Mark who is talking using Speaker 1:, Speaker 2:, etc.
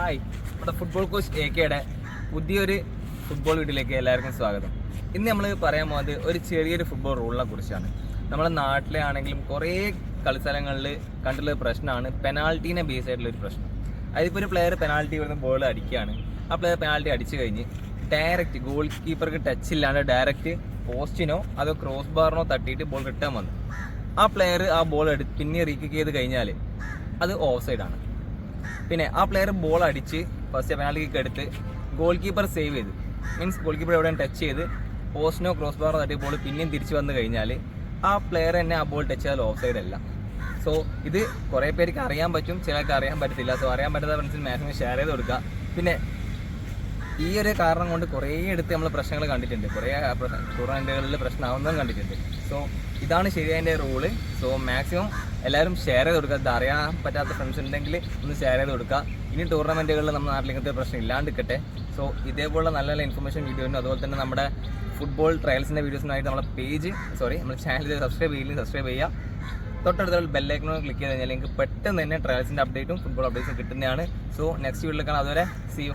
Speaker 1: Hi. നമ്മുടെ football coach A കെയുടെ പുതിയൊരു ഫുട്ബോൾ വീട്ടിലേക്ക് എല്ലാവർക്കും സ്വാഗതം. ഇന്ന് നമ്മൾ പറയാൻ പോകുന്നത് ഒരു ചെറിയൊരു ഫുട്ബോൾ റൂളിനെ കുറിച്ചാണ്. നമ്മുടെ നാട്ടിലെ ആണെങ്കിലും കുറേ കളിസ്ഥലങ്ങളിൽ കണ്ടുള്ള പ്രശ്നമാണ് പെനാൾട്ടീനെ ബേസ് ആയിട്ടുള്ള ഒരു പ്രശ്നം. അതിപ്പോൾ ഒരു പ്ലെയർ പെനാൾട്ടി വരുന്ന ബോൾ അടിക്കുകയാണ്. ആ പ്ലെയർ പെനാൾട്ടി അടിച്ചു കഴിഞ്ഞ് ഡയറക്റ്റ് ഗോൾ കീപ്പർക്ക് ടച്ച് ഇല്ലാണ്ട് ഡയറക്റ്റ് പോസ്റ്റിനോ അതോ ക്രോസ് ബാറിനോ തട്ടിയിട്ട് ബോൾ റിട്ടേൺ വന്നു. ആ പ്ലെയർ ആ ബോൾ എടുത്ത് പിന്നെ റീക്കിക്ക് ചെയ്ത് കഴിഞ്ഞാൽ അത് ഓഫ് സൈഡാണ് പിന്നെ ആ പ്ലെയർ ബോൾ അടിച്ച് ഫസ്റ്റ് പെനാൽറ്റി കിക്ക് എടുത്ത് ഗോൾ കീപ്പർ സേവ് ചെയ്ത്. മീൻസ് ഗോൾ കീപ്പർ എവിടെയും ടച്ച് ചെയ്ത്? പോസ്റ്റിനോ ക്രോസ് ബാറോ തട്ടിയ ബോൾ പിന്നെയും തിരിച്ചു വന്നു കഴിഞ്ഞാൽ ആ പ്ലെയർ തന്നെ ആ ബോൾ ടച്ച് ചെയ്താൽ ഓഫ് സൈഡ് അല്ല. സോ ഇത് കുറേ പേർക്ക് അറിയാൻ പറ്റും ചിലർക്ക് അറിയാൻ പറ്റത്തില്ല. സോ അറിയാൻ പറ്റാത്ത ഫ്രണ്ട്സിന് മാക്സിമം ഷെയർ ചെയ്ത് കൊടുക്കുക. പിന്നെ ഈ ഒരു കാരണം കൊണ്ട് കുറേ എടുത്ത് നമ്മൾ പ്രശ്നങ്ങൾ കണ്ടിട്ടുണ്ട്. കുറേ ടൂർണമെന്റുകളിൽ പ്രശ്നമാവുന്നതും കണ്ടിട്ടുണ്ട്. സോ ഇതാണ് ശരി അതിന്റെ റൂൾ സോ മാക്സിമം എല്ലാവരും ഷെയർ ചെയ്ത് കൊടുക്കുക. ഇത് അറിയാൻ പറ്റാത്ത ഫ്രണ്ട്സ് ഉണ്ടെങ്കിൽ ഒന്ന് ഷെയർ ചെയ്ത് കൊടുക്കുക. ഇനി ടൂർണമെന്റുകളിൽ നമ്മുടെ നാട്ടിൽ ഇങ്ങനത്തെ പ്രശ്നം ഇല്ലാണ്ടിരിക്കട്ടെ. സോ ഇതേപോലുള്ള നല്ല നല്ല ഇൻഫർമേഷൻ വീഡിയോനും അതുപോലെ തന്നെ നമ്മുടെ ഫുട്ബോൾ ട്രയൽസിന്റെ വീഡിയോസിനായിട്ട് നമ്മുടെ പേജ് സോറി നമ്മുടെ ചാനൽ സബ്സ്ക്രൈബ് ചെയ്യില്ലെങ്കിൽ സബ്സ്ക്രൈബ് ചെയ്യുക. തൊട്ടടുത്തുള്ള ബെല്ലൈക്കണോ ക്ലിക്ക് ചെയ്ത് കഴിഞ്ഞാൽ നിങ്ങൾക്ക് പെട്ടെന്ന് തന്നെ ട്രയൽസിന്റെ അപ്ഡേറ്റും ഫുട്ബോൾ അപ്ഡേറ്റ്സും കിട്ടുന്നതാണ്. സോ നെക്സ്റ്റ് വീഡിയോയിൽ കാണാം. അതുവരെ സി യു